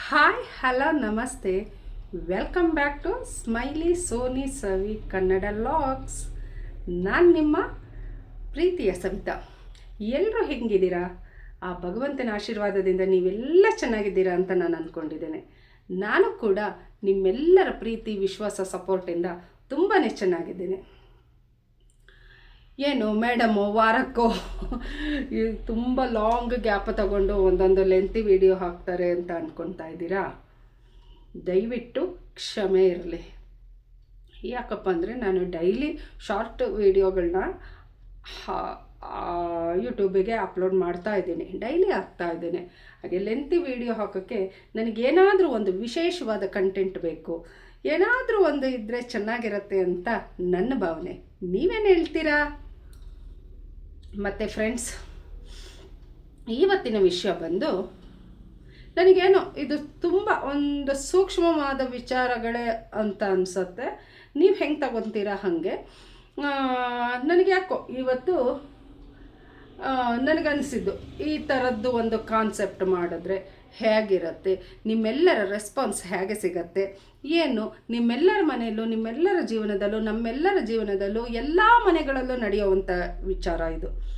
Hi, hello, ನಮಸ್ತೆ. Welcome back to smiley Soni Savi Kannada vlogs ನಾನು ನಿಮ್ಮ ಪ್ರೀತಿಯ ಸವಿತಾ. ಎಲ್ಲರೂ ಹೆಂಗಿದ್ದೀರಾ? ಆ ಭಗವಂತನ ಆಶೀರ್ವಾದದಿಂದ ನೀವೆಲ್ಲ ಚೆನ್ನಾಗಿದ್ದೀರಾ ಅಂತ ನಾನು ಅಂದ್ಕೊಂಡಿದ್ದೇನೆ ನಾನು ಕೂಡ ನಿಮ್ಮೆಲ್ಲರ ಪ್ರೀತಿ, ವಿಶ್ವಾಸ ಸಪೋರ್ಟಿಂದ ತುಂಬಾ ಚೆನ್ನಾಗಿದ್ದೇನೆ. ಏನು ಮೇಡಮು, ವಾರಕ್ಕೋ? ತುಂಬ ಲಾಂಗ್ ಗ್ಯಾಪ್ ತಗೊಂಡು ಒಂದೊಂದು ಲೆಂತಿ ವಿಡಿಯೋ ಹಾಕ್ತಾರೆ ಅಂತ ಅಂದ್ಕೊತಾ ಇದ್ದೀರಾ? ದಯವಿಟ್ಟು ಕ್ಷಮೆ ಇರಲಿ. ಯಾಕಪ್ಪ ಅಂದರೆ ನಾನು ಡೈಲಿ ಶಾರ್ಟ್ ವೀಡಿಯೋಗಳನ್ನ ಯೂಟ್ಯೂಬಿಗೆ ಅಪ್ಲೋಡ್ ಮಾಡ್ತಾ ಇದ್ದೀನಿ. ಡೈಲಿ ಹಾಕ್ತಾ ಇದ್ದೇನೆ. ಹಾಗೆ ಲೆಂತಿ ವಿಡಿಯೋ ಹಾಕೋಕ್ಕೆ ನನಗೇನಾದರೂ ಒಂದು ವಿಶೇಷವಾದ ಕಂಟೆಂಟ್ ಬೇಕು. ಏನಾದರೂ ಒಂದು ಇದ್ದರೆ ಚೆನ್ನಾಗಿರುತ್ತೆ ಅಂತ ನನ್ನ ಭಾವನೆ. ನೀವೇನು ಹೇಳ್ತೀರಾ? ಮತ್ತು ಫ್ರೆಂಡ್ಸ್ ಇವತ್ತಿನ ವಿಷಯ ಬಂದು ನನಗೇನು ಇದು ತುಂಬ ಒಂದು ಸೂಕ್ಷ್ಮವಾದ ವಿಚಾರಗಳೇ ಅಂತ ಅನಿಸುತ್ತೆ. ನೀವು ಹೆಂಗೆ ತಗೊತೀರಾ ಹಾಗೆ? ನನಗೆ ಯಾಕೋ ಇವತ್ತು ನನಗನ್ನಿಸಿದ್ದು ಈ ಥರದ್ದು ಒಂದು ಕಾನ್ಸೆಪ್ಟ್ ಮಾಡಿದ್ರೆ. ಹೇಗಿರುತ್ತೆ, ನಿಮ್ಮೆಲ್ಲರ ರೆಸ್ಪಾನ್ಸ್ ಹೇಗೆ ಸಿಗತ್ತೆ, ಏನು ನಿಮ್ಮೆಲ್ಲರ ಮನೆಯಲ್ಲೂ, ನಿಮ್ಮೆಲ್ಲರ ಜೀವನದಲ್ಲೂ, ನಮ್ಮೆಲ್ಲರ ಜೀವನದಲ್ಲೂ ಎಲ್ಲ ಮನೆಗಳಲ್ಲೂ ನಡೆಯುವಂಥ ವಿಚಾರ ಇದು.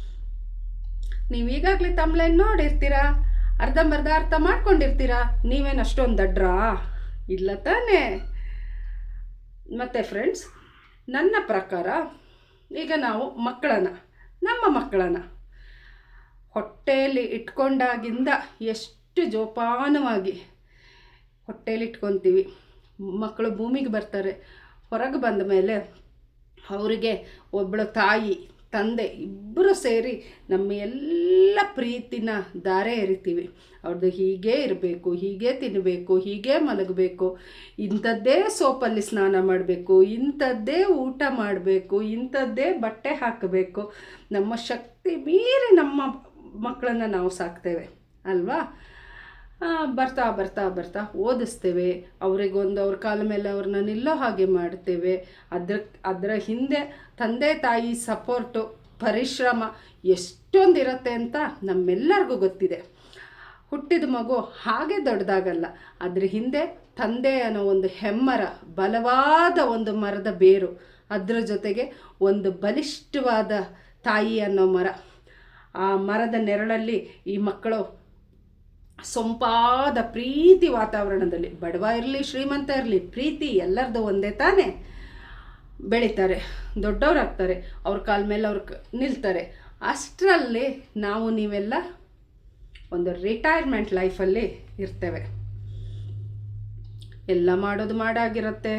ನೀವು ಈಗಾಗಲೇ ತಮ್ಲೈನ್ ನೋಡಿರ್ತೀರಾ? ಅರ್ಧಂಬರ್ಧ ಅರ್ಥ ಮಾಡ್ಕೊಂಡಿರ್ತೀರಾ? ನೀವೇನು ಅಷ್ಟೊಂದು ದಡ್ರಾ? ಇಲ್ಲ ತಾನೇ. ಮತ್ತು ಫ್ರೆಂಡ್ಸ್ ನನ್ನ ಪ್ರಕಾರ ಈಗ ನಾವು ಮಕ್ಕಳನ್ನ, ನಮ್ಮ ಮಕ್ಕಳನ್ನ, ಹೊಟ್ಟೆಯಲ್ಲಿ ಇಟ್ಕೊಂಡಾಗಿಂದ ಎಷ್ಟು ಜೋಪಾನವಾಗಿ ಹೊಟ್ಟೆಯಲ್ಲಿ ಇಟ್ಕೊತೀವಿ ಮಕ್ಕಳು ಭೂಮಿಗೆ ಬರ್ತಾರೆ. ಹೊರಗೆ ಬಂದ ಮೇಲೆ ಅವರಿಗೆ ಒಬ್ಬಳು ತಾಯಿ, ತಂದೆ ಇಬ್ಬರು ಸೇರಿ ನಮ್ಮ ಎಲ್ಲ ಪ್ರೀತಿನ ದಾರೆ ಎರಿತೀವಿ. ಅವ್ರದ್ದು ಹೀಗೆ ಇರಬೇಕು, ಹೀಗೆ ತಿನ್ನಬೇಕು ಹೀಗೆ ಮಲಗಬೇಕು, ಇಂಥದ್ದೇ ಸೋಪಲ್ಲಿ ಸ್ನಾನ ಮಾಡಬೇಕು, ಇಂಥದ್ದೇ ಊಟ ಮಾಡಬೇಕು, ಇಂಥದ್ದೇ ಬಟ್ಟೆ ಹಾಕಬೇಕು. ನಮ್ಮ ಶಕ್ತಿ ಮೀರಿ ನಮ್ಮ ಮಕ್ಕಳನ್ನು ನಾವು ಸಾಕ್ತೇವೆ. ಅಲ್ವಾ? ಬರ್ತಾ ಬರ್ತಾ ಬರ್ತಾ ಓದಿಸ್ತೇವೆ. ಅವರಿಗೊಂದು ಅವ್ರ ಕಾಲ ಮೇಲೆ ಅವ್ರನ್ನ ನಿಲ್ಲೋ ಹಾಗೆ ಮಾಡ್ತೇವೆ. ಅದ್ರ, ಅದರ ಹಿಂದೆ ತಂದೆ, ತಾಯಿ ಸಪೋರ್ಟು, ಪರಿಶ್ರಮ ಎಷ್ಟೊಂದಿರುತ್ತೆ ಅಂತ ನಮ್ಮೆಲ್ಲರಿಗೂ ಗೊತ್ತಿದೆ. ಹುಟ್ಟಿದ ಮಗು ಹಾಗೆ ದೊಡ್ಡದಾಗಲ್ಲ. ಅದ್ರ ಹಿಂದೆ ತಂದೆ ಅನ್ನೋ ಒಂದು ಹೆಮ್ಮರ, ಬಲವಾದ ಒಂದು ಮರದ ಬೇರು. ಅದರ ಜೊತೆಗೆ ಒಂದು ಬಲಿಷ್ಠವಾದ ತಾಯಿ ಅನ್ನೋ ಮರ. ಆ ಮರದ ನೆರಳಲ್ಲಿ ಈ ಮಕ್ಕಳು ಸೊಂಪಾದ ಪ್ರೀತಿ ವಾತಾವರಣದಲ್ಲಿ, ಬಡವ ಇರಲಿ, ಶ್ರೀಮಂತ ಇರಲಿ, ಪ್ರೀತಿ ಎಲ್ಲರದು ಒಂದೇ ತಾನೇ ಬೆಳೀತಾರೆ ದೊಡ್ಡವರಾಗ್ತಾರೆ ಅವ್ರ ಕಾಲ ಮೇಲೆ ಅವ್ರು ನಿಲ್ತಾರೆ. ಅಷ್ಟರಲ್ಲಿ ನಾವು ನೀವೆಲ್ಲ ಒಂದು ರಿಟೈರ್ಮೆಂಟ್ ಲೈಫಲ್ಲಿ ಇರ್ತೇವೆ. ಎಲ್ಲ ಮಾಡೋದು ಮಾಡಾಗಿರುತ್ತೆ,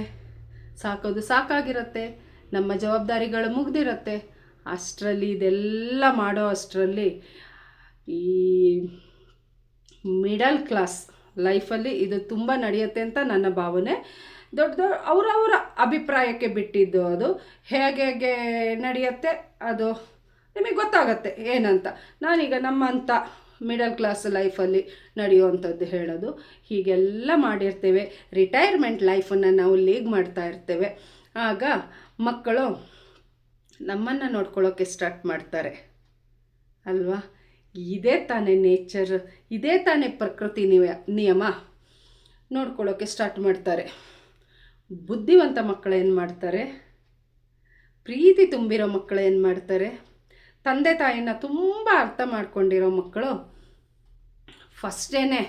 ಸಾಕೋದು ಸಾಕಾಗಿರುತ್ತೆ, ನಮ್ಮ ಜವಾಬ್ದಾರಿಗಳು ಮುಗ್ದಿರುತ್ತೆ. ಅಷ್ಟರಲ್ಲಿ ಇದೆಲ್ಲ ಮಾಡೋ ಅಷ್ಟರಲ್ಲಿ ಈ ಮಿಡಲ್ ಕ್ಲಾಸ್ ಲೈಫಲ್ಲಿ ಇದು ತುಂಬ ನಡೆಯುತ್ತೆ ಅಂತ ನನ್ನ ಭಾವನೆ. ದೊಡ್ಡ ದೊಡ್ಡ ಅವರವರ ಅಭಿಪ್ರಾಯಕ್ಕೆ ಬಿಟ್ಟಿದ್ದು ಅದು. ಹೇಗೆ ಹೇಗೆ ನಡೆಯುತ್ತೆ ಅದು ನಿಮಗೆ ಗೊತ್ತಾಗತ್ತೆ ಏನಂತ. ನಾನೀಗ ನಮ್ಮಂಥ ಮಿಡಲ್ ಕ್ಲಾಸ್ ಲೈಫಲ್ಲಿ ನಡೆಯುವಂಥದ್ದು ಹೇಳೋದು. ಹೀಗೆಲ್ಲ ಮಾಡಿರ್ತೇವೆ. ರಿಟೈರ್ಮೆಂಟ್ ಲೈಫನ್ನು ನಾವು ಲೀಗ್ ಮಾಡ್ತಾ ಇರ್ತೇವೆ. ಆಗ ಮಕ್ಕಳು ನಮ್ಮನ್ನು ನೋಡ್ಕೊಳ್ಳೋಕ್ಕೆ ಸ್ಟಾರ್ಟ್ ಮಾಡ್ತಾರೆ. ಅಲ್ವಾ? ಇದೇ ತಾನೇ ನೇಚರ್ ಇದೇ ತಾನೇ ಪ್ರಕೃತಿ ನಿಯಮ. ನೋಡ್ಕೊಳ್ಳೋಕ್ಕೆ ಸ್ಟಾರ್ಟ್ ಮಾಡ್ತಾರೆ. ಬುದ್ಧಿವಂತ ಮಕ್ಕಳು ಏನು ಮಾಡ್ತಾರೆ? ಪ್ರೀತಿ ತುಂಬಿರೋ ಮಕ್ಕಳು ಏನು ಮಾಡ್ತಾರೆ? ತಂದೆ ತಾಯಿನ ತುಂಬ ಅರ್ಥ ಮಾಡ್ಕೊಂಡಿರೋ ಮಕ್ಕಳು ಫಸ್ಟೇನೆ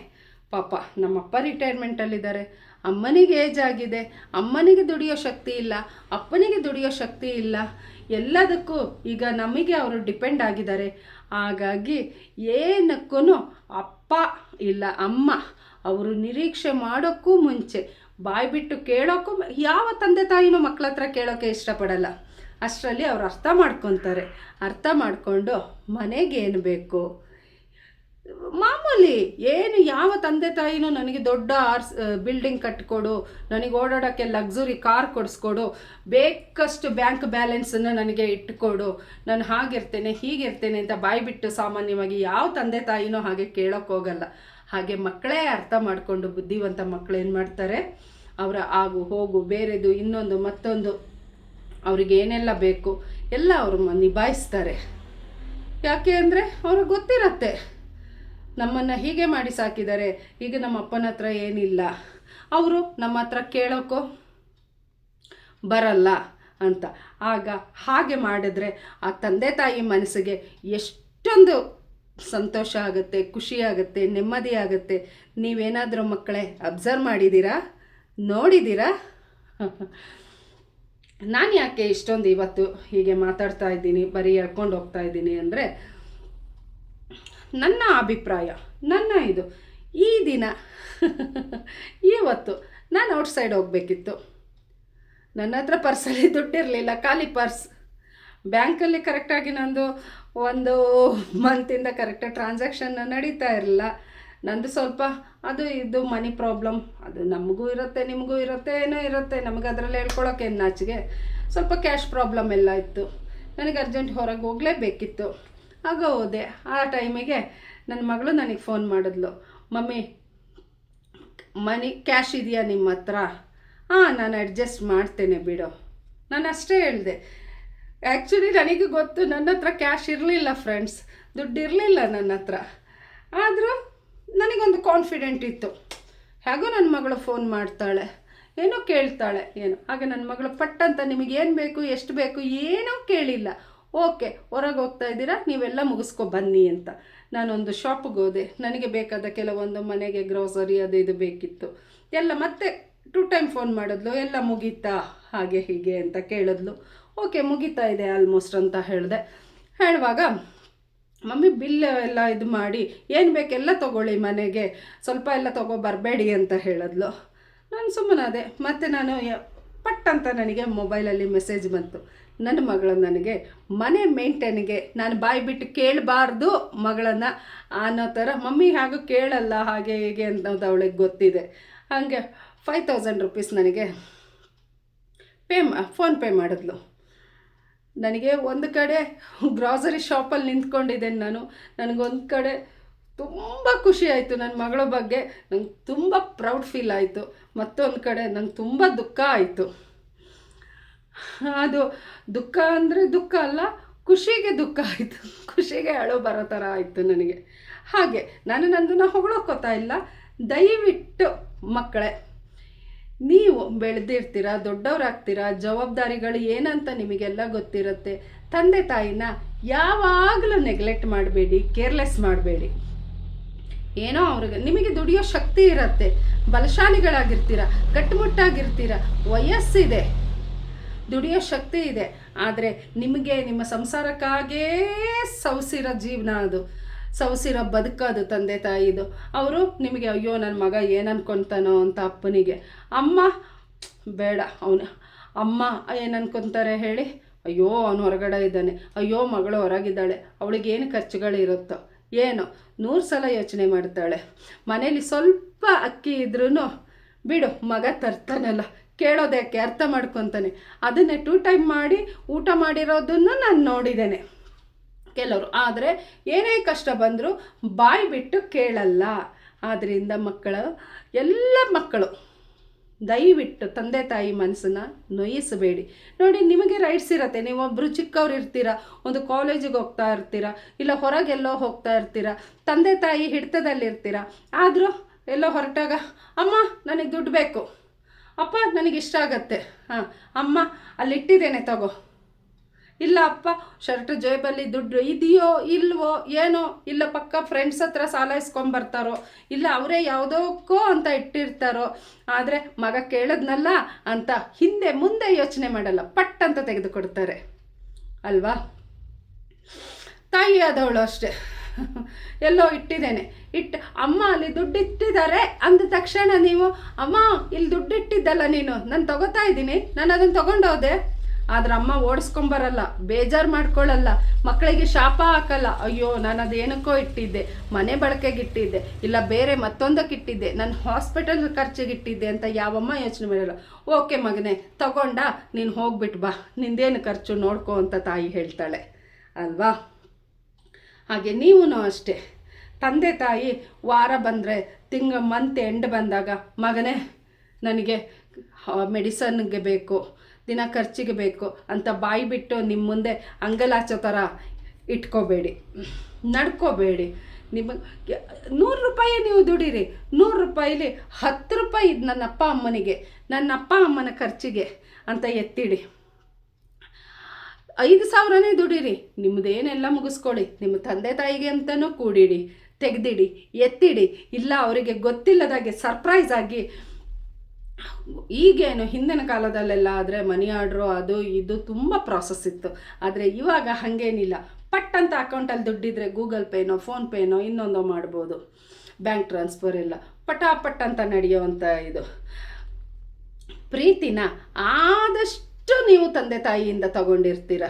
ಪಾಪ ನಮ್ಮಪ್ಪ ರಿಟೈರ್ಮೆಂಟಲ್ಲಿದ್ದಾರೆ ಅಮ್ಮನಿಗೆ ಏಜ್ ಆಗಿದೆ, ಅಮ್ಮನಿಗೆ ದುಡಿಯೋ ಶಕ್ತಿ ಇಲ್ಲ, ಅಪ್ಪನಿಗೆ ದುಡಿಯೋ ಶಕ್ತಿ ಇಲ್ಲ, ಎಲ್ಲದಕ್ಕೂ ಈಗ ನಮಗೆ ಅವರು ಡಿಪೆಂಡ್ ಆಗಿದ್ದಾರೆ. ಹಾಗಾಗಿ ಏನಕ್ಕೂ ಅಪ್ಪ ಇಲ್ಲ ಅಮ್ಮ, ಅವರು ನಿರೀಕ್ಷೆ ಮಾಡೋಕ್ಕೂ ಮುಂಚೆ, ಬಾಯಿ ಬಿಟ್ಟು ಕೇಳೋಕ್ಕೂ ಯಾವ ತಂದೆ ತಾಯಿನೂ ಮಕ್ಕಳ ಹತ್ರ ಕೇಳೋಕ್ಕೆ ಇಷ್ಟಪಡಲ್ಲ. ಅಷ್ಟರಲ್ಲಿ ಅವ್ರು ಅರ್ಥ ಮಾಡ್ಕೊತಾರೆ. ಅರ್ಥ ಮಾಡಿಕೊಂಡು ಮನೆಗೇನು ಬೇಕು? ಮಾಮೂಲಿ, ಏನು ಯಾವ ತಂದೆ ತಾಯಿನೂ ನನಗೆ ದೊಡ್ಡ ಆರ್ಸ್ ಬಿಲ್ಡಿಂಗ್ ಕಟ್ಕೊಡು, ನನಗೆ ಓಡಾಡೋಕ್ಕೆ ಲಕ್ಸುರಿ ಕಾರ್ ಕೊಡಿಸ್ಕೊಡು, ಬೇಕಷ್ಟು ಬ್ಯಾಂಕ್ ಬ್ಯಾಲೆನ್ಸನ್ನು ನನಗೆ ಇಟ್ಕೊಡು, ನಾನು ಹಾಗಿರ್ತೇನೆ, ಹೀಗಿರ್ತೇನೆ ಅಂತ ಬಾಯ್ಬಿಟ್ಟು ಸಾಮಾನ್ಯವಾಗಿ ಯಾವ ತಂದೆ ತಾಯಿನೂ ಹಾಗೆ ಕೇಳೋಕ್ಕೋಗಲ್ಲ ಹಾಗೆ ಮಕ್ಕಳೇ ಅರ್ಥ ಮಾಡಿಕೊಂಡು ಬುದ್ಧಿವಂತ ಮಕ್ಕಳು ಏನು ಮಾಡ್ತಾರೆ? ಅವರ ಆಗು, ಹೋಗು, ಬೇರೆದು, ಇನ್ನೊಂದು, ಮತ್ತೊಂದು, ಅವ್ರಿಗೆ ಏನೆಲ್ಲ ಬೇಕು, ಎಲ್ಲ ಅವರು ನಿಭಾಯಿಸ್ತಾರೆ. ಯಾಕೆ ಅಂದರೆ, ಅವ್ರಿಗೆ ಗೊತ್ತಿರತ್ತೆ. ನಮ್ಮನ್ನು ಹೀಗೆ ಮಾಡಿ ಸಾಕಿದ್ದಾರೆ ಈಗ ನಮ್ಮ ಅಪ್ಪನ ಹತ್ರ ಏನಿಲ್ಲ. ಅವರು ನಮ್ಮ ಹತ್ರ ಕೇಳೋಕ್ಕೋ ಬರಲ್ಲ ಅಂತ. ಆಗ ಹಾಗೆ ಮಾಡಿದ್ರೆ ಆ ತಂದೆ ತಾಯಿ ಮನಸ್ಸಿಗೆ ಎಷ್ಟೊಂದು ಸಂತೋಷ ಆಗುತ್ತೆ, ಖುಷಿ ಆಗುತ್ತೆ, ನೆಮ್ಮದಿ ಆಗುತ್ತೆ. ನೀವೇನಾದರೂ ಮಕ್ಕಳೇ ಅಬ್ಸರ್ವ್ ಮಾಡಿದ್ದೀರಾ? ನೋಡಿದ್ದೀರಾ? ನಾನು ಯಾಕೆ ಇಷ್ಟೊಂದು ಇವತ್ತು ಹೀಗೆ ಮಾತಾಡ್ತಾ ಇದ್ದೀನಿ, ಬರೀ ಹೇಳ್ಕೊಂಡು ಹೋಗ್ತಾ ಇದ್ದೀನಿ ಅಂದರೆ ನನ್ನ ಅಭಿಪ್ರಾಯ, ನನ್ನ ಇದು. ಈ ದಿನ, ಇವತ್ತು ನಾನು ಔಟ್ಸೈಡ್ ಹೋಗಬೇಕಿತ್ತು. ನನ್ನ ಹತ್ರ ಪರ್ಸಲ್ಲಿ ದುಡ್ಡಿರಲಿಲ್ಲ, ಖಾಲಿ ಪರ್ಸ್ ಬ್ಯಾಂಕಲ್ಲಿ ಕರೆಕ್ಟಾಗಿ ನಂದು ಒಂದು ಮಂತಿಂದ ಕರೆಕ್ಟಾಗಿ ಟ್ರಾನ್ಸಾಕ್ಷನ್ ನಡೀತಾ ಇರಲಿಲ್ಲ. ನಂದು ಸ್ವಲ್ಪ ಅದು ಇದು ಮನಿ ಪ್ರಾಬ್ಲಮ್ ಅದು ನಮಗೂ ಇರುತ್ತೆ, ನಿಮಗೂ ಇರುತ್ತೆ, ಏನೋ ಇರುತ್ತೆ. ನಮಗೆ ಅದರಲ್ಲಿ ಹೇಳ್ಕೊಳಕ್ಕೆ ನಾಚಿಗೆ ಸ್ವಲ್ಪ ಕ್ಯಾಶ್ ಪ್ರಾಬ್ಲಮ್ ಎಲ್ಲ ಇತ್ತು. ನನಗೆ ಅರ್ಜೆಂಟ್ ಹೊರಗೆ ಹೋಗಲೇಬೇಕಿತ್ತು. ಆಗ ಹೋದೆ. ಆ ಟೈಮಿಗೆ ನನ್ನ ಮಗಳು ನನಗೆ ಫೋನ್ ಮಾಡಿದ್ಲು. ಮಮ್ಮಿ, ಮನಿ ಕ್ಯಾಶ್ ಇದೆಯಾ ನಿಮ್ಮ ಹತ್ರ? ಹಾಂ, ನಾನು ಅಡ್ಜಸ್ಟ್ ಮಾಡ್ತೇನೆ ಬಿಡು. ನಾನು ಅಷ್ಟೇ ಹೇಳಿದೆ. ಆ್ಯಕ್ಚುಲಿ ನನಗೆ ಗೊತ್ತು, ನನ್ನ ಹತ್ರ ಕ್ಯಾಶ್ ಇರಲಿಲ್ಲ ಫ್ರೆಂಡ್ಸ್ ದುಡ್ಡು ಇರಲಿಲ್ಲ ನನ್ನ ಹತ್ರ. ಆದರೂ ನನಗೊಂದು ಕಾನ್ಫಿಡೆಂಟ್ ಇತ್ತು. ಹೇಗೋ ನನ್ನ ಮಗಳು ಫೋನ್ ಮಾಡ್ತಾಳೆ. ಏನೋ ಕೇಳ್ತಾಳೆ, ಏನು. ಆಗ ನನ್ನ ಮಗಳು ಪಟ್ಟಂತ ನಿಮಗೇನು ಬೇಕು, ಎಷ್ಟು ಬೇಕು, ಏನೂ ಕೇಳಿಲ್ಲ. ಓಕೆ, ಹೊರಗೆ ಹೋಗ್ತಾ ಇದ್ದೀರಾ? ನೀವೆಲ್ಲ ಮುಗಿಸ್ಕೊ ಬನ್ನಿ ಅಂತ. ನಾನೊಂದು ಶಾಪಿಗೆ ಹೋದೆ. ನನಗೆ ಬೇಕಾದ ಕೆಲವೊಂದು ಮನೆಗೆ ಗ್ರೋಸರಿ ಅದು ಇದು ಬೇಕಿತ್ತು. ಎಲ್ಲ ಮತ್ತೆ ಟು ಟೈಮ್ ಫೋನ್ ಮಾಡಿದ್ಲು. ಎಲ್ಲ ಮುಗೀತಾ? ಹಾಗೆ ಹೀಗೆ ಅಂತ ಕೇಳಿದ್ಲು. ಓಕೆ, ಮುಗೀತಾ ಇದೆ ಆಲ್ಮೋಸ್ಟ್ ಅಂತ ಹೇಳಿದೆ. ಹೇಳುವಾಗ, ಮಮ್ಮಿ ಬಿಲ್ ಎಲ್ಲ ಇದು ಮಾಡಿ. ಏನು ಬೇಕೆಲ್ಲ ತೊಗೊಳ್ಳಿ ಮನೆಗೆ. ಸ್ವಲ್ಪ ಎಲ್ಲ ತಗೋ ಬರಬೇಡಿ ಅಂತ ಹೇಳಿದ್ಲು. ನಾನು ಸುಮ್ಮನಾದೆ. ಮತ್ತು ನಾನು ಪಟ್ ಅಂತ ನನಗೆ ಮೊಬೈಲಲ್ಲಿ ಮೆಸೇಜ್ ಬಂತು. ನನ್ನ ಮಗಳು ನನಗೆ, ಮನೆ ಮೇಂಟೈನ್ಗೆ ನಾನು ಬಾಯಿ ಬಿಟ್ಟು ಕೇಳಬಾರ್ದು ಮಗಳನ್ನು. ಅನ್ನೋ ಥರ, ಮಮ್ಮಿ ಹಾಗೂ ಕೇಳಲ್ಲ ಹಾಗೆ ಹೀಗೆ ಅನ್ನೋದು ಅವಳಿಗೆ ಗೊತ್ತಿದೆ. ಹಾಗೆ ಫೈವ್ ತೌಸಂಡ್ ರುಪೀಸ್ ನನಗೆ ಪೇ ಮಾ ಫೋನ್ಪೇ ಮಾಡಿದ್ಲು. ನನಗೆ ಒಂದು ಕಡೆ ಗ್ರಾಸರಿ ಶಾಪಲ್ಲಿ ನಿಂತ್ಕೊಂಡಿದ್ದೇನೆ ನಾನು. ನನಗೊಂದು ಕಡೆ ತುಂಬ ಖುಷಿ ಆಯಿತು ನನ್ನ ಮಗಳ ಬಗ್ಗೆ. ನಂಗೆ ತುಂಬ ಪ್ರೌಡ್ ಫೀಲ್ ಆಯಿತು. ಮತ್ತೊಂದು ಕಡೆ ನಂಗೆ ತುಂಬ ದುಃಖ ಆಯಿತು. ಅದು ದುಃಖ ಅಂದರೆ ದುಃಖ ಅಲ್ಲ, ಖುಷಿಗೆ ದುಃಖ ಆಯಿತು. ಖುಷಿಗೆ ಅಳು ಬರೋ ಥರ ಆಯಿತು ನನಗೆ. ಹಾಗೆ ನಾನು ನಂದನ್ನು ಹೊಗಳೋಕೋತಾ ಇಲ್ಲ. ದಯವಿಟ್ಟು ಮಕ್ಕಳೇ, ನೀವು ಬೆಳೆದಿರ್ತೀರ, ದೊಡ್ಡವರಾಗ್ತೀರಾ, ಜವಾಬ್ದಾರಿಗಳು ಏನಂತ ನಿಮಗೆಲ್ಲ ಗೊತ್ತಿರುತ್ತೆ. ತಂದೆ ತಾಯಿನ ಯಾವಾಗಲೂ ನೆಗ್ಲೆಕ್ಟ್ ಮಾಡಬೇಡಿ ಕೇರ್ಲೆಸ್ ಮಾಡಬೇಡಿ. ಏನೋ ಅವ್ರಿಗೆ, ನಿಮಗೆ ದುಡಿಯೋ ಶಕ್ತಿ ಇರುತ್ತೆ. ಬಲಶಾಲಿಗಳಾಗಿರ್ತೀರ, ಗಟ್ಟುಮುಟ್ಟಾಗಿರ್ತೀರ, ವಯಸ್ಸಿದೆ. ದುಡಿಯೋ ಶಕ್ತಿ ಇದೆ. ಆದರೆ ನಿಮಗೆ ನಿಮ್ಮ ಸಂಸಾರಕ್ಕಾಗೇ ಸವಸಿರೋ ಜೀವನ ಅದು. ಸವಸಿರೋ ಬದುಕೋದು ತಂದೆ ತಾಯಿದು. ಅವರು ನಿಮಗೆ, ಅಯ್ಯೋ ನನ್ನ ಮಗ ಏನು ಅಂತ ಅಪ್ಪನಿಗೆ. ಅಮ್ಮ, ಬೇಡ, ಅವನು, ಅಮ್ಮ ಏನು ಹೇಳಿ. ಅಯ್ಯೋ, ಅವನು ಹೊರಗಡೆ ಇದ್ದಾನೆ. ಅಯ್ಯೋ, ಮಗಳು ಹೊರಗಿದ್ದಾಳೆ. ಅವಳಿಗೆ ಖರ್ಚುಗಳಿರುತ್ತೋ? ಏನು ನೂರು ಸಲ ಯೋಚನೆ ಮಾಡ್ತಾಳೆ. ಮನೇಲಿ ಸ್ವಲ್ಪ ಅಕ್ಕಿ ಇದ್ರೂ ಬಿಡು, ಮಗ ತರ್ತಾನಲ್ಲ, ಕೇಳೋದ್ಯಾಕೆ ಅರ್ಥ ಮಾಡ್ಕೊತಾನೆ. ಅದನ್ನೇ ಟೂ ಟೈಮ್ ಮಾಡಿ ಊಟ ಮಾಡಿರೋದನ್ನು ನಾನು ನೋಡಿದ್ದೇನೆ. ಕೆಲವರು, ಆದರೆ ಏನೇ ಕಷ್ಟ ಬಂದರೂ ಬಾಯಿ ಬಿಟ್ಟು ಕೇಳಲ್ಲ. ಆದ್ದರಿಂದ ಮಕ್ಕಳು, ಎಲ್ಲ ಮಕ್ಕಳು ದಯವಿಟ್ಟು ತಂದೆ ತಾಯಿ ಮನಸ್ಸನ್ನು ನೋಯಿಸಬೇಡಿ. ನೋಡಿ, ನಿಮಗೆ ರೈಟ್ಸ್ ನೀವು ಒಬ್ಬರು ಚಿಕ್ಕವ್ರು ಇರ್ತೀರ, ಒಂದು ಕಾಲೇಜಿಗೆ ಹೋಗ್ತಾ ಇರ್ತೀರ, ಇಲ್ಲ ಹೊರಗೆಲ್ಲೋ ಹೋಗ್ತಾ ಇರ್ತೀರ, ತಂದೆ ತಾಯಿ ಹಿಡಿತದಲ್ಲಿರ್ತೀರ ಆದರೂ ಎಲ್ಲೋ ಹೊರಟಾಗ, ಅಮ್ಮ, ನನಗೆ ದುಡ್ಡು ಬೇಕು. ಅಪ್ಪ, ನನಗೆ ಇಷ್ಟ ಆಗತ್ತೆ. ಹಾಂ, ಅಮ್ಮ, ಅಲ್ಲಿಟ್ಟಿದ್ದೇನೆ, ತಗೋ. ಇಲ್ಲ ಅಪ್ಪ, ಶರ್ಟ್ ಜೇಬಲ್ಲಿ ದುಡ್ಡು ಇದೆಯೋ ಇಲ್ವೋ ಏನೋ, ಇಲ್ಲ ಪಕ್ಕ ಫ್ರೆಂಡ್ಸ್ ಹತ್ರ ಸಾಲ ಇಸ್ಕೊಂಬರ್ತಾರೋ, ಇಲ್ಲ ಅವರೇ ಯಾವುದಕ್ಕೋ ಅಂತ ಇಟ್ಟಿರ್ತಾರೋ, ಆದರೆ ಮಗ ಕೇಳದ್ನಲ್ಲ ಅಂತ ಹಿಂದೆ ಮುಂದೆ ಯೋಚನೆ ಮಾಡಲ್ಲ, ಪಟ್ ಅಂತ ತೆಗೆದುಕೊಡ್ತಾರೆ. ಅಲ್ವಾ? ತಾಯಿ ಆದವಳು ಅಷ್ಟೆ. ಎಲ್ಲೋ ಇಟ್ಟಿದ್ದೇನೆ. ಇಟ್ಟು ಅಮ್ಮ ಅಲ್ಲಿ ದುಡ್ಡು ಇಟ್ಟಿದ್ದಾರೆ ಅಂದ ತಕ್ಷಣ ನೀವು, ಅಮ್ಮ, ಇಲ್ಲಿ ದುಡ್ಡು ಇಟ್ಟಿದ್ದಲ್ಲ ನೀನು, ನಾನು ತಗೋತಾ ಇದ್ದೀನಿ, ನಾನು ಅದನ್ನು ತಗೊಂಡೋದೆ? ಆದ್ರೆ ಅಮ್ಮ ಓಡಿಸ್ಕೊಂಬರಲ್ಲ, ಬೇಜಾರು ಮಾಡ್ಕೊಳ್ಳಲ್ಲ ಮಕ್ಕಳಿಗೆ ಶಾಪ ಹಾಕಲ್ಲ. ಅಯ್ಯೋ, ನಾನು ಅದೇನಕ್ಕೋ ಇಟ್ಟಿದ್ದೆ, ಮನೆ ಬಳಕೆಗೆ ಇಟ್ಟಿದ್ದೆ ಇಲ್ಲ ಬೇರೆ ಮತ್ತೊಂದಕ್ಕೆ ಇಟ್ಟಿದ್ದೆ ನಾನು ಹಾಸ್ಪಿಟಲ್ ಖರ್ಚಿಗೆ ಇಟ್ಟಿದ್ದೆ ಅಂತ ಯಾವಮ್ಮ ಯೋಚನೆ ಮಾಡಲ್ಲ. ಓಕೆ ಮಗನೇ, ತಗೊಂಡ, ನೀನು ಹೋಗ್ಬಿಟ್ ಬಾ, ನಿಂದೇನು ಖರ್ಚು ನೋಡ್ಕೊ ಅಂತ ತಾಯಿ ಹೇಳ್ತಾಳೆ. ಅಲ್ವಾ? ಹಾಗೆ ನೀವೂ ಅಷ್ಟೇ. ತಂದೆ ತಾಯಿ ವಾರ ಬಂದರೆ, ತಿಂಗ, ಮಂತ್ ಎಂಡ್ ಬಂದಾಗ, ಮಗನೇ, ನನಗೆ ಮೆಡಿಸನ್ಗೆ ಬೇಕು ದಿನ ಖರ್ಚಿಗೆ ಬೇಕು ಅಂತ ಬಾಯಿ ಬಿಟ್ಟು ನಿಮ್ಮ ಮುಂದೆ ಅಂಗಲಾಚೋ ಥರ ಇಟ್ಕೋಬೇಡಿ. ನಡ್ಕೋಬೇಡಿ. ನಿಮ್ಮ ನೂರು ರೂಪಾಯಿ ನೀವು ದುಡೀರಿ. ನೂರು ರೂಪಾಯಿಲಿ ಹತ್ತು ರೂಪಾಯಿ ಇದು ನನ್ನ ಅಪ್ಪ ಅಮ್ಮನಿಗೆ, ನನ್ನ ಅಪ್ಪ ಅಮ್ಮನ ಖರ್ಚಿಗೆ ಅಂತ ಎತ್ತಿಡಿ. ಐದು ಸಾವಿರನೇ ದುಡೀರಿ. ನಿಮ್ಮದೇನೆಲ್ಲ ಮುಗಿಸ್ಕೊಳ್ಳಿ. ನಿಮ್ಮ ತಂದೆ ತಾಯಿಗೆ ಅಂತಲೂ ಕೂಡಿಡಿ. ತೆಗೆದಿಡಿ, ಎತ್ತಿಡಿ. ಇಲ್ಲ, ಅವರಿಗೆ ಗೊತ್ತಿಲ್ಲದಾಗೆ ಸರ್ಪ್ರೈಸ್ ಆಗಿ ಈಗೇನು ಹಿಂದಿನ ಕಾಲದಲ್ಲೆಲ್ಲ ಆದರೆ ಮನಿ ಆರ್ಡ್ರು ಅದು ಇದು ತುಂಬ ಪ್ರಾಸೆಸ್ ಇತ್ತು. ಆದರೆ ಇವಾಗ ಹಾಗೇನಿಲ್ಲ. ಪಟ್ ಅಂತ ಅಕೌಂಟಲ್ಲಿ ದುಡ್ಡಿದ್ರೆ ಗೂಗಲ್ ಪೇನೋ ಫೋನ್ಪೇನೋ ಇನ್ನೊಂದೋ ಮಾಡ್ಬೋದು. ಬ್ಯಾಂಕ್ ಟ್ರಾನ್ಸ್ಫರ್ ಎಲ್ಲ ಪಟಾಪಟ್ ಅಂತ ನಡೆಯುವಂಥ ಇದು. ಪ್ರೀತಿನ ಆದಷ್ಟು ನೀವು ತಂದೆ ತಾಯಿಯಿಂದ ತಗೊಂಡಿರ್ತೀರ.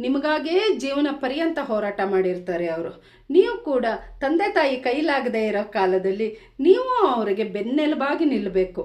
ನಿಮಗಾಗೇ ಜೀವನ ಪರ್ಯಂತ ಹೋರಾಟ ಮಾಡಿರ್ತಾರೆ ಅವರು. ನೀವು ಕೂಡ ತಂದೆ ತಾಯಿ ಕೈಲಾಗದೇ ಇರೋ ಕಾಲದಲ್ಲಿ ನೀವು ಅವರಿಗೆ ಬೆನ್ನೆಲುಬಾಗಿ ನಿಲ್ಲಬೇಕು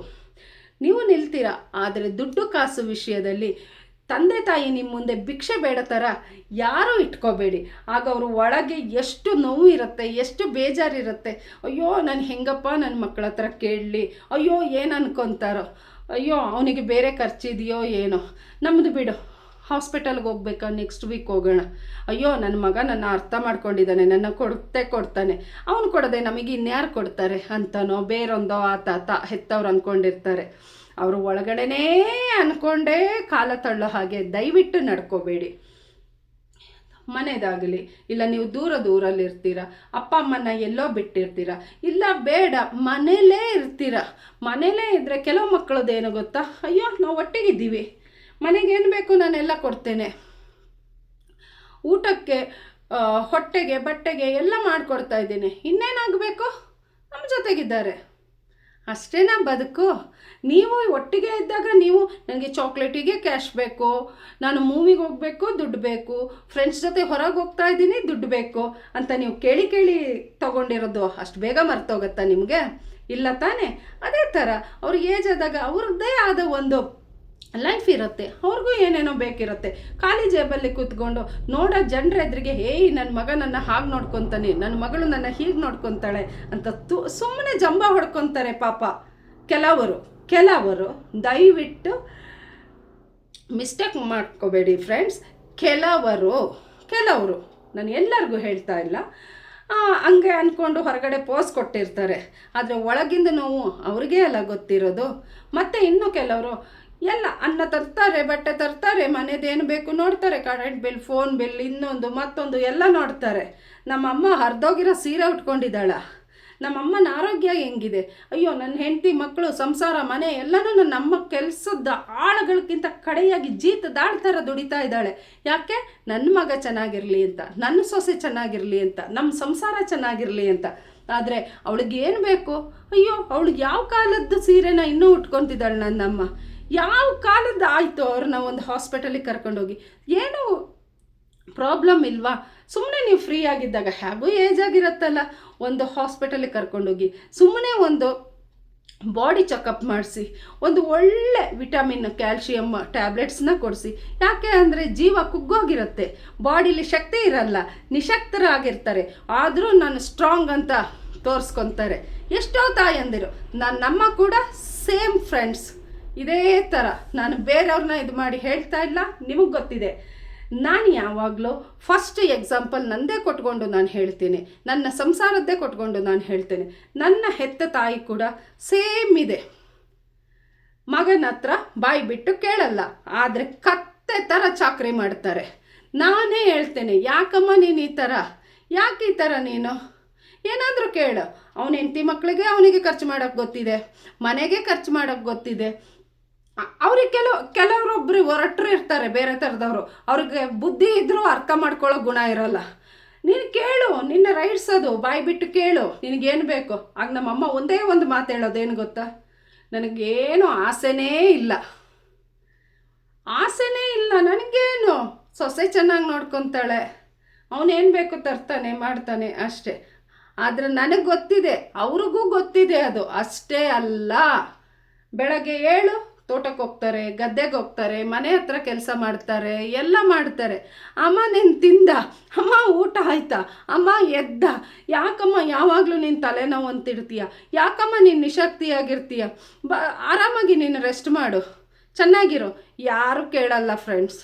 ನೀವು ನಿಲ್ತೀರಾ? ಆದರೆ ದುಡ್ಡು ಕಾಸು ವಿಷಯದಲ್ಲಿ ತಂದೆ ತಾಯಿ ನಿಮ್ಮ ಮುಂದೆ ಭಿಕ್ಷೆ ಬೇಡ ಥರ ಯಾರೂ ಇಟ್ಕೋಬೇಡಿ. ಆಗ ಅವರು ಒಳಗೆ ಎಷ್ಟು ನೋವು ಇರುತ್ತೆ, ಎಷ್ಟು ಬೇಜಾರಿರುತ್ತೆ. ಅಯ್ಯೋ, ನಾನು ಹೆಂಗಪ್ಪ ನನ್ನ ಮಕ್ಕಳ ಹತ್ರ ಕೇಳಲಿ. ಅಯ್ಯೋ, ಏನು ಅನ್ಕೊತಾರೋ? ಅಯ್ಯೋ, ಅವನಿಗೆ ಬೇರೆ ಖರ್ಚಿದೆಯೋ, ಏನೋ? ನಮ್ಮದು ಬಿಡು. ಹಾಸ್ಪಿಟಲ್ಗೆ ಹೋಗ್ಬೇಕಾ? ನೆಕ್ಸ್ಟ್ ವೀಕ್ ಹೋಗೋಣ. ಅಯ್ಯೋ ನನ್ನ ಮಗ ನನ್ನ ಅರ್ಥ ಮಾಡ್ಕೊಂಡಿದ್ದಾನೆ, ನನ್ನ ಕೊಡ್ತೇ ಕೊಡ್ತಾನೆ. ಅವನು ಕೊಡದೆ ನಮಗೆ ಇನ್ಯಾರು ಕೊಡ್ತಾರೆ ಅಂತನೋ, ಬೇರೊಂದೋ ಆತ ಆತ ಹೆತ್ತವ್ರು ಅಂದ್ಕೊಂಡಿರ್ತಾರೆ ಅವರು ಒಳಗಡೆನೇ ಅಂದ್ಕೊಂಡೇ ಕಾಲ ತಳ್ಳೋ ಹಾಗೆ ದಯವಿಟ್ಟು ನಡ್ಕೋಬೇಡಿ. ಮನೆದಾಗಲಿ, ಇಲ್ಲ ನೀವು ದೂರ ದೂರಲ್ಲಿರ್ತೀರ, ಅಪ್ಪ ಅಮ್ಮನ ಎಲ್ಲೋ ಬಿಟ್ಟಿರ್ತೀರ, ಇಲ್ಲ ಬೇಡ, ಮನೇಲೇ ಇರ್ತೀರ. ಮನೇಲೇ ಇದ್ದರೆ ಕೆಲವು ಮಕ್ಕಳದ್ದೇನು ಗೊತ್ತಾ? ಅಯ್ಯೋ, ನಾವು ಒಟ್ಟಿಗಿದ್ದೀವಿ. ಮನೆಗೇನು ಬೇಕು ನಾನೆಲ್ಲ ಕೊಡ್ತೇನೆ. ಊಟಕ್ಕೆ ಹೊಟ್ಟೆಗೆ, ಬಟ್ಟೆಗೆ ಎಲ್ಲ ಮಾಡಿಕೊಡ್ತಾ ಇದ್ದೀನಿ. ಇನ್ನೇನಾಗಬೇಕು? ನಮ್ಮ ಜೊತೆಗಿದ್ದಾರೆ. ಅಷ್ಟೇನಾ ಬದುಕು. ನೀವು ಒಟ್ಟಿಗೆ ಇದ್ದಾಗ ನೀವು ನನಗೆ ಚಾಕ್ಲೇಟಿಗೆ ಕ್ಯಾಶ್ ಬೇಕು. ನಾನು ಮೂವಿಗೆ ಹೋಗಬೇಕು, ದುಡ್ಡು ಬೇಕು. ಫ್ರೆಂಡ್ಸ್ ಜೊತೆ ಹೊರಗೆ ಹೋಗ್ತಾ ಇದ್ದೀನಿ, ದುಡ್ಡು ಬೇಕು ಅಂತ ನೀವು ಕೇಳಿ ಕೇಳಿ ತೊಗೊಂಡಿರೋದು ಅಷ್ಟು ಬೇಗ ಮರ್ತೋಗತ್ತಾ ನಿಮಗೆ? ಇಲ್ಲ ತಾನೇ? ಅದೇ ಥರ ಅವ್ರಿಗೆ ಏಜ್ ಆದಾಗ ಅವ್ರದ್ದೇ ಆದ ಒಂದು ಲೈಫ್ ಇರುತ್ತೆ. ಅವ್ರಿಗೂ ಏನೇನೋ ಬೇಕಿರುತ್ತೆ. ಖಾಲಿ ಜೇಬಲ್ಲಿ ಕೂತ್ಕೊಂಡು ನೋಡೋ ಜನರ ಎದುರಿಗೆ ಹೇಯ್ ನನ್ನ ಮಗ ನನ್ನ ಹಾಗೆ ನೋಡ್ಕೊತಾನೆ ನನ್ನ ಮಗಳು ನನ್ನ ಹೀಗೆ ನೋಡ್ಕೊತಾಳೆ ಅಂತ ತು ಸುಮ್ಮನೆ ಜಂಬ ಹೊಡ್ಕೊತಾರೆ ಪಾಪ. ಕೆಲವರು ಕೆಲವರು ದಯವಿಟ್ಟು ಮಿಸ್ಟೇಕ್ ಮಾಡ್ಕೋಬೇಡಿ ಫ್ರೆಂಡ್ಸ್ ಕೆಲವರು ಕೆಲವರು, ನಾನು ಎಲ್ಲರಿಗೂ ಹೇಳ್ತಾ ಇಲ್ಲ. ಹಂಗೆ ಅಂದ್ಕೊಂಡು ಹೊರಗಡೆ ಪೋಸ್ ಕೊಟ್ಟಿರ್ತಾರೆ. ಆದರೆ ಒಳಗಿಂದ ನೋವು ಅವ್ರಿಗೇ ಅಲ್ಲ ಗೊತ್ತಿರೋದು. ಮತ್ತು ಇನ್ನೂ ಕೆಲವರು ಎಲ್ಲ, ಅನ್ನ ತರ್ತಾರೆ, ಬಟ್ಟೆ ತರ್ತಾರೆ ಮನೆದೇನು ಬೇಕು ನೋಡ್ತಾರೆ. ಕರೆಂಟ್ ಬಿಲ್ ಫೋನ್ ಬಿಲ್ ಇನ್ನೊಂದು, ಮತ್ತೊಂದು ಎಲ್ಲ ನೋಡ್ತಾರೆ. ನಮ್ಮಮ್ಮ ಹರಿದೋಗಿರೋ ಸೀರೆ ಉಟ್ಕೊಂಡಿದ್ದಾಳ. ನಮ್ಮಮ್ಮನ ಆರೋಗ್ಯ ಹೆಂಗಿದೆ? ಅಯ್ಯೋ, ನನ್ನ ಹೆಂಡತಿ ಮಕ್ಕಳು, ಸಂಸಾರ, ಮನೆ ಎಲ್ಲನೂ ನನ್ನ ಅಮ್ಮ ಕೆಲಸದ ಆಳುಗಳಿಗಿಂತ ಕಡೆಯಾಗಿ ಜೀತ ಥರ ದುಡಿತಾ ಇದ್ದಾಳೆ. ಯಾಕೆ? ನನ್ನ ಮಗ ಚೆನ್ನಾಗಿರಲಿ ಅಂತ, ನನ್ನ ಸೊಸೆ ಚೆನ್ನಾಗಿರಲಿ ಅಂತ, ನಮ್ಮ ಸಂಸಾರ ಚೆನ್ನಾಗಿರಲಿ ಅಂತ. ಆದರೆ ಅವಳಿಗೆ ಏನು ಬೇಕು? ಅಯ್ಯೋ ಅವಳಿಗೆ ಯಾವ ಕಾಲದ್ದು ಸೀರೆನ ಇನ್ನೂ ಉಟ್ಕೊತಿದ್ದಾಳೆ ನನ್ನಮ್ಮ. ಯಾವ ಕಾಲದ ಆಯಿತು ಅವ್ರನ್ನ ಒಂದು ಹಾಸ್ಪಿಟಲಿಗೆ ಕರ್ಕೊಂಡೋಗಿ? ಏನು ಪ್ರಾಬ್ಲಮ್ ಇಲ್ವಾ? ಸುಮ್ಮನೆ ನೀವು ಫ್ರೀ ಆಗಿದ್ದಾಗ ಹೇಗೂ ಏಜ್ ಆಗಿರುತ್ತಲ್ಲ. ಒಂದು ಹಾಸ್ಪಿಟಲಿಗೆ ಕರ್ಕೊಂಡೋಗಿ ಸುಮ್ಮನೆ ಒಂದು ಬಾಡಿ ಚೆಕಪ್ ಮಾಡಿಸಿ, ಒಂದು ಒಳ್ಳೆ ವಿಟಮಿನ್ ಕ್ಯಾಲ್ಶಿಯಮ್ ಟ್ಯಾಬ್ಲೆಟ್ಸ್ನ ಕೊಡಿಸಿ. ಯಾಕೆ ಅಂದರೆ ಜೀವ ಕುಗ್ಗೋಗಿರುತ್ತೆ. ಬಾಡಿಲಿ ಶಕ್ತಿ ಇರಲ್ಲ. ನಿಶಕ್ತರಾಗಿರ್ತಾರೆ. ಆದರೂ ನಾನು ಸ್ಟ್ರಾಂಗ್ ಅಂತ ತೋರಿಸ್ಕೊತಾರೆ. ಎಷ್ಟೋ ತಾಯಂದಿರು ನನ್ನ ನಮ್ಮ ಕೂಡ ಸೇಮ್ ಫ್ರೆಂಡ್ಸ್ ಇದೇ ಥರ ನಾನು ಬೇರೆಯವ್ರನ್ನ ಇದು ಮಾಡಿ ಹೇಳ್ತಾ ಇಲ್ಲ, ನಿಮಗೆ ಗೊತ್ತಿದೆ. ನಾನು ಯಾವಾಗಲೂ ಫಸ್ಟ್ ಎಕ್ಸಾಂಪಲ್ ನನ್ನದೇ ಕೊಟ್ಕೊಂಡು ನಾನು ಹೇಳ್ತೀನಿ. ನನ್ನ ಸಂಸಾರದ್ದೇ ಕೊಟ್ಕೊಂಡು ನಾನು ಹೇಳ್ತೇನೆ. ನನ್ನ ಹೆತ್ತ ತಾಯಿ ಕೂಡ ಸೇಮ್ ಇದೆ. ಮಗನ ಹತ್ರ ಬಾಯಿ ಬಿಟ್ಟು ಕೇಳಲ್ಲ, ಆದರೆ ಕತ್ತೆ ಥರ ಚಾಕ್ರಿ ಮಾಡ್ತಾರೆ. ನಾನೇ ಹೇಳ್ತೇನೆ, ಯಾಕಮ್ಮ ನೀನು ಈ ಥರ ಯಾಕೆ ಈ ಥರ ನೀನು? ಏನಾದರೂ ಕೇಳು. ಅವನ ಹೆಂಡತಿ ಮಕ್ಕಳಿಗೆ ಅವನಿಗೆ ಖರ್ಚು ಮಾಡೋಕ್ಕೆ ಗೊತ್ತಿದೆ, ಮನೆಗೆ ಖರ್ಚು ಮಾಡೋಕ್ಕೆ ಗೊತ್ತಿದೆ. ಅವ್ರಿಗೆ ಕೆಲವು ಕೆಲವರೊಬ್ಬರು ಹೊರಟ್ರು ಇರ್ತಾರೆ, ಬೇರೆ ಥರದವರು. ಅವ್ರಿಗೆ ಬುದ್ಧಿ ಇದ್ದರೂ ಅರ್ಥ ಮಾಡ್ಕೊಳ್ಳೋ ಗುಣ ಇರಲ್ಲ. ನೀನು ಕೇಳು, ನಿನ್ನ ರೈಟ್ಸ್ ಅದು. ಬಾಯಿ ಬಿಟ್ಟು ಕೇಳು. ನಿನಗೇನು ಬೇಕು? ಆಗ ನಮ್ಮಮ್ಮ ಒಂದೇ ಒಂದು ಮಾತು ಹೇಳೋದೇನು ಗೊತ್ತಾ? ನನಗೇನು ಆಸೆನೇ ಇಲ್ಲ. ಆಸೆನೇ ಇಲ್ಲ, ನನಗೇನು? ಸೊಸೆ ಚೆನ್ನಾಗಿ ನೋಡ್ಕೊತಾಳೆ. ಅವನೇನು ಬೇಕು ತರ್ತಾನೆ, ಮಾಡ್ತಾನೆ ಅಷ್ಟೇ. ಆದರೆ ನನಗೆ ಗೊತ್ತಿದೆ, ಅವ್ರಿಗೂ ಗೊತ್ತಿದೆ ಅದು. ಅಷ್ಟೇ ಅಲ್ಲ. ಬೆಳಗ್ಗೆ ಏಳು ತೋಟಕ್ಕೆ ಹೋಗ್ತಾರೆ, ಗದ್ದೆಗೆ ಹೋಗ್ತಾರೆ, ಮನೆ ಹತ್ರ ಕೆಲಸ ಮಾಡ್ತಾರೆ, ಎಲ್ಲ ಮಾಡ್ತಾರೆ. ಅಮ್ಮ, ನೀನು ತಿಂದ? ಅಮ್ಮ, ಊಟ ಆಯ್ತಾ? ಅಮ್ಮ, ಎದ್ದ? ಯಾಕಮ್ಮ ಯಾವಾಗಲೂ ನೀನು ತಲೆನೋವು ಅಂತಿಡ್ತೀಯ? ಯಾಕಮ್ಮ ನೀನು ನಿಶಕ್ತಿಯಾಗಿರ್ತೀಯ? ಬ, ಆರಾಮಾಗಿ ನೀನು ರೆಸ್ಟ್ ಮಾಡು. ಚೆನ್ನಾಗಿರು. ಯಾರು ಕೇಳಲ್ಲ ಫ್ರೆಂಡ್ಸ್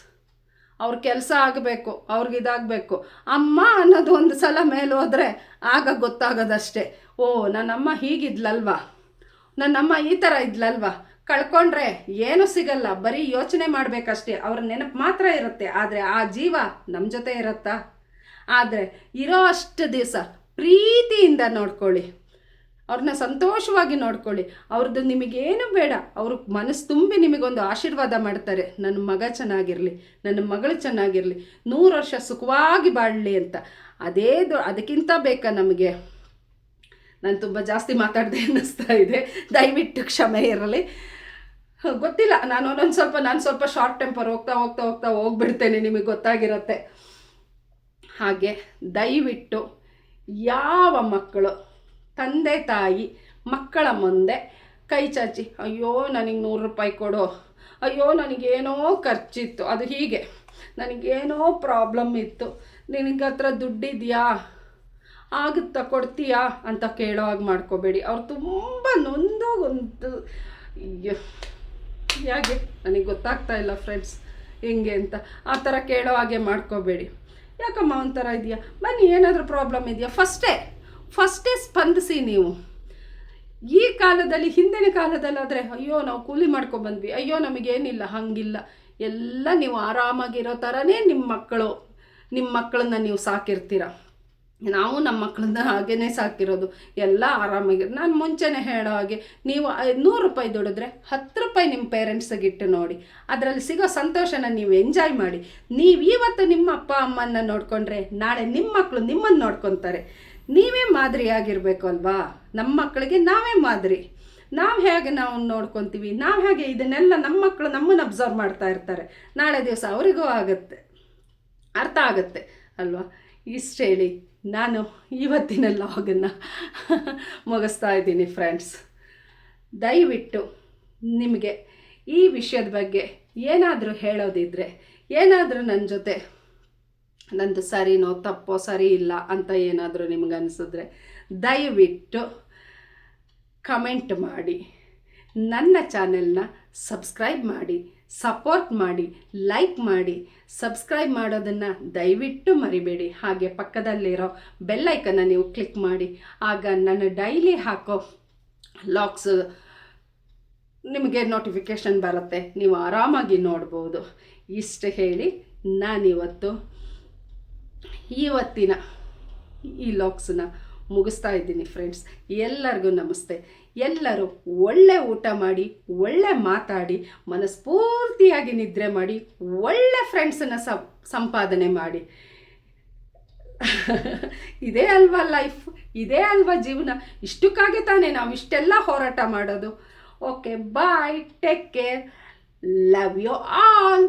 ಅವ್ರ ಕೆಲಸ ಆಗಬೇಕು, ಅವ್ರಿಗೆ ಇದಾಗಬೇಕು. ಅಮ್ಮ ಅನ್ನೋದು ಒಂದು ಸಲ ಮೇಲೆ ಹೋದರೆ ಆಗ ಗೊತ್ತಾಗೋದಷ್ಟೇ. ಓ, ನನ್ನಮ್ಮ ಹೀಗಿದ್ಲಲ್ವಾ? ನನ್ನಮ್ಮ ಈ ಥರ ಇದ್ಲಲ್ವಾ? ಕಳ್ಕೊಂಡ್ರೆ ಏನು ಸಿಗಲ್ಲ, ಬರೀ ಯೋಚನೆ ಮಾಡಬೇಕಷ್ಟೇ. ಅವ್ರ ನೆನಪು ಮಾತ್ರ ಇರುತ್ತೆ, ಆದರೆ ಆ ಜೀವ ನಮ್ಮ ಜೊತೆ ಇರುತ್ತಾ? ಆದರೆ ಇರೋ ಅಷ್ಟು ದಿವಸ ಪ್ರೀತಿಯಿಂದ ನೋಡ್ಕೊಳ್ಳಿ. ಅವ್ರನ್ನ ಸಂತೋಷವಾಗಿ ನೋಡ್ಕೊಳ್ಳಿ. ಅವ್ರದ್ದು ನಿಮಗೇನು ಬೇಡ, ಅವರು ಮನಸ್ಸು ತುಂಬಿ ನಿಮಗೊಂದು ಆಶೀರ್ವಾದ ಮಾಡ್ತಾರೆ. ನನ್ನ ಮಗ ಚೆನ್ನಾಗಿರಲಿ, ನನ್ನ ಮಗಳು ಚೆನ್ನಾಗಿರಲಿ, ನೂರು ವರ್ಷ ಸುಖವಾಗಿ ಬಾಳಲಿ ಅಂತ. ಅದೇ ಅದಕ್ಕಿಂತ ಬೇಕಾ ನಮಗೆ? ನಾನು ತುಂಬ ಜಾಸ್ತಿ ಮಾತಾಡಿದೆ ಅನ್ನಿಸ್ತಾ ಇದೆ. ದಯವಿಟ್ಟು ಕ್ಷಮೆ ಇರಲಿ. ಗೊತ್ತಿಲ್ಲ. ನಾನು ಒಂದೊಂದು ಸ್ವಲ್ಪ, ನಾನು ಸ್ವಲ್ಪ ಶಾರ್ಟ್ ಟೆಂಪರ್ ಹೋಗ್ತಾ ಹೋಗ್ತಾ ಹೋಗ್ತಾ ಹೋಗ್ಬಿಡ್ತೇನೆ, ನಿಮಗೆ ಗೊತ್ತಾಗಿರುತ್ತೆ. ಹಾಗೆ ದಯವಿಟ್ಟು ಯಾವ ಮಕ್ಕಳು, ತಂದೆ, ತಾಯಿ, ಮಕ್ಕಳ ಮುಂದೆ ಕೈ ಚಾಚಿ, ಅಯ್ಯೋ, ನನಗೆ ನೂರು ರೂಪಾಯಿ ಕೊಡು. ಅಯ್ಯೋ, ನನಗೇನೋ ಖರ್ಚಿತ್ತು. ಅದು ಹೀಗೆ. ನನಗೇನೋ ಪ್ರಾಬ್ಲಮ್ ಇತ್ತು. ನಿನಗೆ ಹತ್ರ ದುಡ್ಡಿದೆಯಾ? ಆಗುತ್ತಾ ಕೊಡ್ತೀಯಾ? ಅಂತ ಕೇಳೋ ಹಾಗೆ ಮಾಡ್ಕೋಬೇಡಿ. ಅವ್ರು ತುಂಬ ನೊಂದು ಒಂದು ಹೇಗೆ ನನಗೆ ಗೊತ್ತಾಗ್ತಾ ಇಲ್ಲ ಫ್ರೆಂಡ್ಸ್ ಹೆಂಗೆ ಅಂತ. ಆ ಥರ ಕೇಳೋ ಹಾಗೆ ಮಾಡ್ಕೋಬೇಡಿ. ಯಾಕಮ್ಮ ಒಂಥರ ಇದೆಯಾ? ಬನ್ನಿ, ಏನಾದರೂ ಪ್ರಾಬ್ಲಮ್ ಇದೆಯಾ? ಫಸ್ಟೇ ಫಸ್ಟೇ ಸ್ಪಂದಿಸಿ ನೀವು. ಈ ಕಾಲದಲ್ಲಿ, ಹಿಂದಿನ ಕಾಲದಲ್ಲಾದರೆ, ಅಯ್ಯೋ, ನಾವು ಕೂಲಿ ಮಾಡ್ಕೊಬಂದ್ವಿ ಅಯ್ಯೋ ನಮಗೇನಿಲ್ಲ ಹಾಗಿಲ್ಲ. ಎಲ್ಲ ನೀವು ಆರಾಮಾಗಿರೋ ಥರನೇ ನಿಮ್ಮ ಮಕ್ಕಳು ನಿಮ್ಮ ಮಕ್ಕಳನ್ನ ನೀವು ಸಾಕಿರ್ತೀರ? ನಾವು ನಮ್ಮ ಮಕ್ಕಳನ್ನ ಹಾಗೇ ಸಾಕಿರೋದು. ಎಲ್ಲ ಆರಾಮಾಗಿ ನಾನು ಮುಂಚೆನೇ ಹೇಳೋ ಹಾಗೆ, ನೀವು ನೂರು ರೂಪಾಯಿ ದುಡಿದ್ರೆ ಹತ್ತು ರೂಪಾಯಿ ನಿಮ್ಮ ಪೇರೆಂಟ್ಸಿಗೆ ಇಟ್ಟು ನೋಡಿ. ಅದರಲ್ಲಿ ಸಿಗೋ ಸಂತೋಷನ ನೀವು ಎಂಜಾಯ್ ಮಾಡಿ. ನೀವು ಇವತ್ತು ನಿಮ್ಮ ಅಪ್ಪ, ಅಮ್ಮನ್ನ ನೋಡಿಕೊಂಡ್ರೆ ನಾಳೆ ನಿಮ್ಮ ಮಕ್ಕಳು ನಿಮ್ಮನ್ನು ನೋಡ್ಕೊತಾರೆ. ನೀವೇ ಮಾದರಿಯಾಗಿರಬೇಕು ಅಲ್ವಾ? ನಮ್ಮ ಮಕ್ಕಳಿಗೆ ನಾವೇ ಮಾದರಿ. ನಾವು ಹೇಗೆ ನಾವು ನೋಡ್ಕೊತೀವಿ? ನಾವು ಹೇಗೆ ಇದನ್ನೆಲ್ಲ ನಮ್ಮ ಮಕ್ಕಳು ನಮ್ಮನ್ನು ಅಬ್ಸರ್ವ್ ಮಾಡ್ತಾ ಇರ್ತಾರೆ. ನಾಳೆ ದಿವಸ ಅವರಿಗೂ ಆಗುತ್ತೆ. ಅರ್ಥ ಆಗುತ್ತೆ ಅಲ್ವಾ? ಇಷ್ಟು ಹೇಳಿ. ನಾನು ಇವತ್ತಿನ ಲಾಗನ್ನು ಮುಗಿಸ್ತಾ ಇದ್ದೀನಿ ಫ್ರೆಂಡ್ಸ್ ದಯವಿಟ್ಟು ನಿಮಗೆ ಈ ವಿಷಯದ ಬಗ್ಗೆ ಏನಾದರೂ ಹೇಳೋದಿದ್ರೆ, ಏನಾದರೂ ನನ್ನ ಜೊತೆ, ನಂದು ಸರಿನೋ ತಪ್ಪೋ ಸರಿ ಇಲ್ಲ ಅಂತ ಏನಾದರೂ ನಿಮ್ಗೆ ಅನಿಸಿದ್ರೆ ದಯವಿಟ್ಟು ಕಮೆಂಟ್ ಮಾಡಿ. ನನ್ನ ಚಾನೆಲ್ನ ಸಬ್ಸ್ಕ್ರೈಬ್ ಮಾಡಿ. ಸಪೋರ್ಟ್ ಮಾಡಿ, ಲೈಕ್ ಮಾಡಿ, ಸಬ್ಸ್ಕ್ರೈಬ್ ಮಾಡೋದನ್ನು ದಯವಿಟ್ಟು ಮರಿಬೇಡಿ. ಹಾಗೆ ಪಕ್ಕದಲ್ಲಿರೋ ಬೆಲ್ಲೈಕನ್ನು ನೀವು ಕ್ಲಿಕ್ ಮಾಡಿ. ಆಗ ನನ್ನ ಡೈಲಿ ಹಾಕೋ ಲಾಕ್ಸ್ ನಿಮಗೆ ನೋಟಿಫಿಕೇಷನ್ ಬರುತ್ತೆ. ನೀವು ಆರಾಮಾಗಿ ನೋಡ್ಬೋದು. ಇಷ್ಟು ಹೇಳಿ ನಾನಿವತ್ತು, ಇವತ್ತಿನ ಈ ಲಾಕ್ಸನ್ನ ಮುಗಿಸ್ತಾ ಇದ್ದೀನಿ ಫ್ರೆಂಡ್ಸ್ ಎಲ್ಲರಿಗೂ ನಮಸ್ತೆ. ಎಲ್ಲರೂ ಒಳ್ಳೆ ಊಟ ಮಾಡಿ, ಒಳ್ಳೆ ಮಾತಾಡಿ, ಮನಸ್ಫೂರ್ತಿಯಾಗಿ ನಿದ್ರೆ ಮಾಡಿ, ಒಳ್ಳೆ ಫ್ರೆಂಡ್ಸನ್ನು ಸಂಪಾದನೆ ಮಾಡಿ. ಇದೇ ಅಲ್ವಾ ಲೈಫ್ ಇದೇ ಅಲ್ವಾ ಜೀವನ? ಇಷ್ಟಕ್ಕಾಗಿ ತಾನೇ ನಾವು ಇಷ್ಟೆಲ್ಲ ಹೋರಾಟ ಮಾಡೋದು. Okay bye take care love you all